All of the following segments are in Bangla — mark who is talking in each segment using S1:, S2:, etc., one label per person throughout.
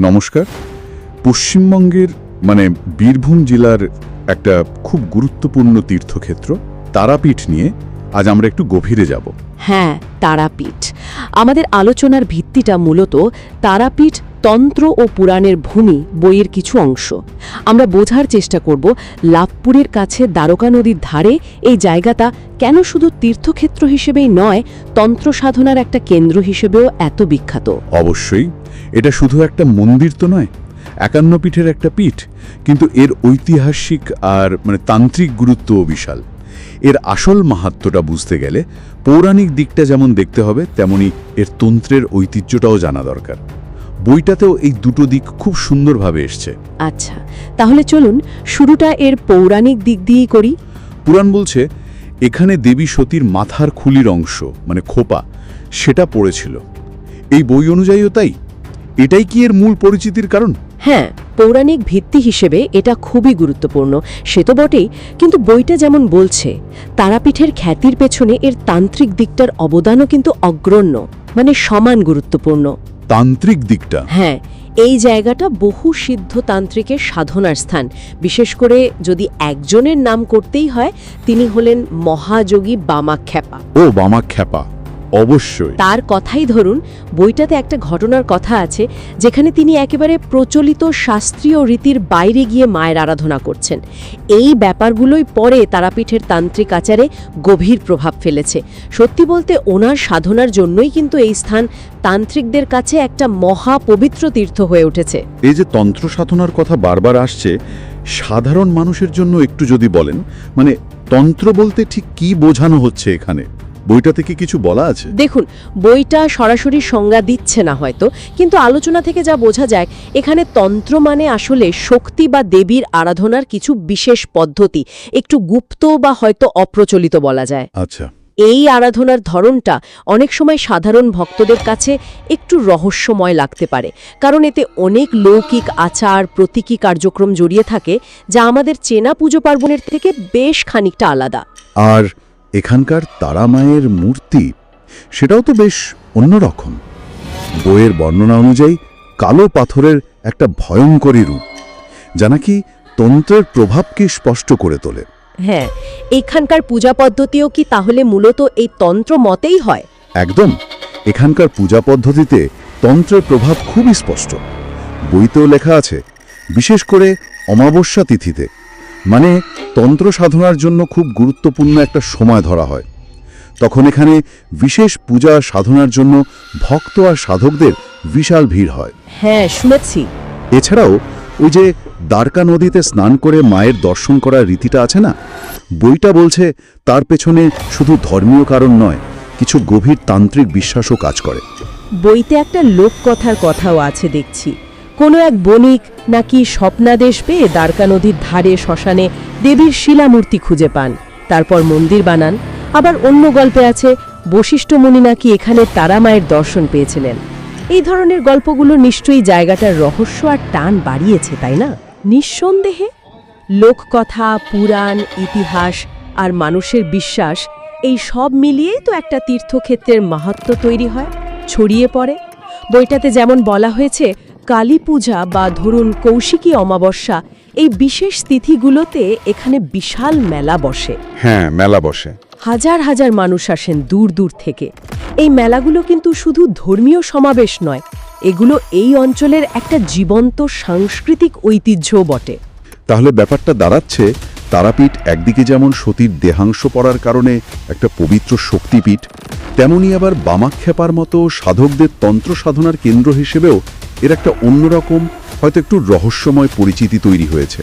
S1: নমস্কার। পশ্চিমবঙ্গের মানে বীরভূম জেলার একটা খুব গুরুত্বপূর্ণ তীর্থক্ষেত্র, তারাপীঠ নিয়ে আজ আমরা একটু গভীরে যাব।
S2: হ্যাঁ তারাপীঠ। আমাদের আলোচনার ভিত্তিটা মূলত তারাপীঠ তন্ত্র ও পুরাণের ভূমি বইয়ের কিছু অংশ। আমরা বোঝার চেষ্টা করব লাভপুরের কাছে দ্বারকা নদীর ধারে এই জায়গাটা কেন শুধু তীর্থক্ষেত্র হিসেবেই নয়, তন্ত্র সাধনার একটা কেন্দ্র হিসেবেও এত বিখ্যাত।
S1: অবশ্যই, এটা শুধু একটা মন্দির তো নয়, একান্ন পীঠের একটা পীঠ, কিন্তু এর ঐতিহাসিক আর মানে তান্ত্রিক গুরুত্বও বিশাল। এর আসল মাহাত্ম্যটা বুঝতে গেলে পৌরাণিক দিকটা যেমন দেখতে হবে, তেমনি এর তন্ত্রের ঐতিহ্যটাও জানা দরকার। বইটাতেও এই দুটো দিক খুব সুন্দরভাবে এসছে।
S2: আচ্ছা তাহলে চলুন শুরুটা এর পৌরাণিক দিক দিয়েই করি।
S1: পুরাণ বলছে এখানে দেবী সতীর মাথার খুলির অংশ মানে খোপা সেটা পড়েছিল। এই বই অনুযায়ীও তাই? এটাই কি এর মূল পরিচিতির কারণ?
S2: হ্যাঁ পৌরাণিক ভিত্তি হিসেবে এটা খুবই গুরুত্বপূর্ণ সে তো বটেই কিন্তু বইটা যেমন বলছে তারাপীঠের খ্যাতির পেছনে এর তান্ত্রিক দিকটার অবদানও কিন্তু অগ্রণ্য মানে সমান গুরুত্বপূর্ণ।
S1: তান্ত্রিক দিকটা।
S2: হ্যাঁ এই জায়গাটা বহু সিদ্ধ তান্ত্রিকের সাধনার স্থান। বিশেষ করে যদি একজনের নাম করতেই হয় তিনি হলেন মহাযোগী বামাখ্যাপা।
S1: ও বামা খ্যাপা অবশ্যই।
S2: তার কথাই ধরুন বইটাতে একটা ঘটনার কথা আছে যেখানে তিনি একেবারে প্রচলিত শাস্ত্রীয় রীতির বাইরে গিয়ে মায়ের আরাধনা করছেন। এই ব্যাপারগুলোই পরে তারাপীঠের তান্ত্রিক আচারে গভীর প্রভাব ফেলেছে। সত্যি বলতে ওনার সাধনার জন্যই কিন্তু এই স্থান তান্ত্রিকদের কাছে একটা মহা পবিত্র তীর্থ হয়ে উঠেছে।
S1: এই যে তন্ত্র সাধনার কথা বারবার আসছে সাধারণ মানুষের জন্য একটু যদি বলেন মানে তন্ত্র বলতে ঠিক কি বোঝানো হচ্ছে এখানে? বইটা থেকে কিছু বলা আছে?
S2: দেখুন বইটা সরাসরি সংজ্ঞা দিচ্ছে না হয়তো কিন্তু আলোচনা থেকে যা বোঝা যায় এখানে তন্ত্র মানে আসলে শক্তি বা দেবীর আরাধনার কিছু বিশেষ পদ্ধতি। একটু গুপ্ত বা হয়তো অপ্রচলিত বলা যায়।
S1: আচ্ছা।
S2: এই আরাধনার ধরনটা অনেক সময় সাধারণ ভক্তদের কাছে একটু রহস্যময় লাগতে পারে কারণ এতে অনেক লৌকিক আচার প্রতীকী কার্যক্রম জড়িয়ে থাকে যা আমাদের চেনা পুজো পার্বণের থেকে বেশ খানিকটা আলাদা।
S1: আর এখানকার তারা মায়ের মূর্তি সেটাও তো বেশ অন্যরকম। বইয়ের বর্ণনা অনুযায়ী কালো পাথরের একটা ভয়ঙ্করী রূপ যা নাকি তন্ত্রের প্রভাবকে স্পষ্ট করে তোলে।
S2: হ্যাঁ এখানকার পূজা পদ্ধতিও কি তাহলে মূলত এই তন্ত্র মতেই হয়?
S1: একদম এখানকার পূজা পদ্ধতিতে তন্ত্রের প্রভাব খুবই স্পষ্ট। বইতেও লেখা আছে বিশেষ করে অমাবস্যা তিথিতে। মানে তন্ত্র সাধনার জন্য খুব গুরুত্বপূর্ণ একটা সময় ধরা হয়। তখন এখানে বিশেষ পূজা সাধনার জন্য ভক্ত আর সাধকদের বিশাল ভিড় হয়।
S2: হ্যাঁ শুনেছি।
S1: এছাড়াও ওই যে দ্বারকা নদীতে স্নান করে মায়ের দর্শন করার রীতিটা আছে না? বইটা বলছে তার পেছনে শুধু ধর্মীয় কারণ নয় কিছু গভীর তান্ত্রিক বিশ্বাসও কাজ করে।
S2: বইতে একটা লোককথার কথাও আছে দেখছি। কোনো এক বণিক নাকি স্বপ্নাদেশ পেয়ে দ্বারকা নদীর ধারে শ্মশানে দেবীর শিলামূর্তি খুঁজে পান। তারপর মন্দির বানান। আবার অন্য গল্পে আছে, বশিষ্ঠ মুনি নাকি এখানে তারা মায়ের দর্শন পেয়েছিলেন। এই ধরনের গল্পগুলো নিশ্চয়ই জায়গাটার রহস্য আর টান বাড়িয়েছে, তাই না? নিঃসন্দেহে। লোককথা, পুরাণ, ইতিহাস আর মানুষের বিশ্বাস, এই সব মিলিয়েই তো একটা তীর্থক্ষেত্রের মাহাত্ম্য তৈরি হয়, ছড়িয়ে পড়ে। বইটাতে যেমন বলা হয়েছে কালী পূজা বা ধরুন কৌশিকী অমাবস্যা এই বিশেষ তিথিগুলোতে এখানে বিশাল মেলা বসে।
S1: হ্যাঁ মেলা বসে।
S2: হাজার হাজার মানুষ আসেন দূর দূর থেকে। এই মেলাগুলো কিন্তু শুধু ধর্মীয় সমাবেশ নয় এগুলো এই অঞ্চলের একটা জীবন্ত সাংস্কৃতিক ঐতিহ্যও বটে।
S1: তাহলে ব্যাপারটা দাঁড়াচ্ছে তারাপীঠ একদিকে যেমন সতীর দেহাংশ পড়ার কারণে একটা পবিত্র শক্তিপীঠ তেমনি আবার বামাক্ষেপার মতো সাধকদের তন্ত্র সাধনার কেন্দ্র হিসেবেও এর একটা অন্যরকম, হয়তো একটু রহস্যময় পরিচিতি তৈরি হয়েছে।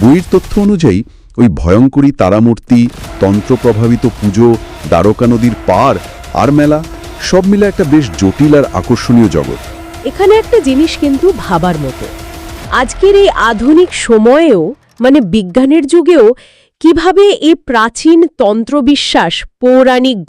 S1: বইয়ের তথ্য অনুযায়ী, ওই ভয়ঙ্করী তারামূর্তি তন্ত্র প্রভাবিত পুজো, দ্বারকা নদীর পার, আর মেলা, সব মিলে একটা বেশ জটিল আর আকর্ষণীয় জগৎ।
S2: এখানে একটা জিনিস কিন্তু ভাবার মতো। আজকের এই আধুনিক সময়েও মানে বিজ্ঞানের যুগেও, কীভাবে এই প্রাচীন তন্ত্রবিশ্বাস, পৌরাণিক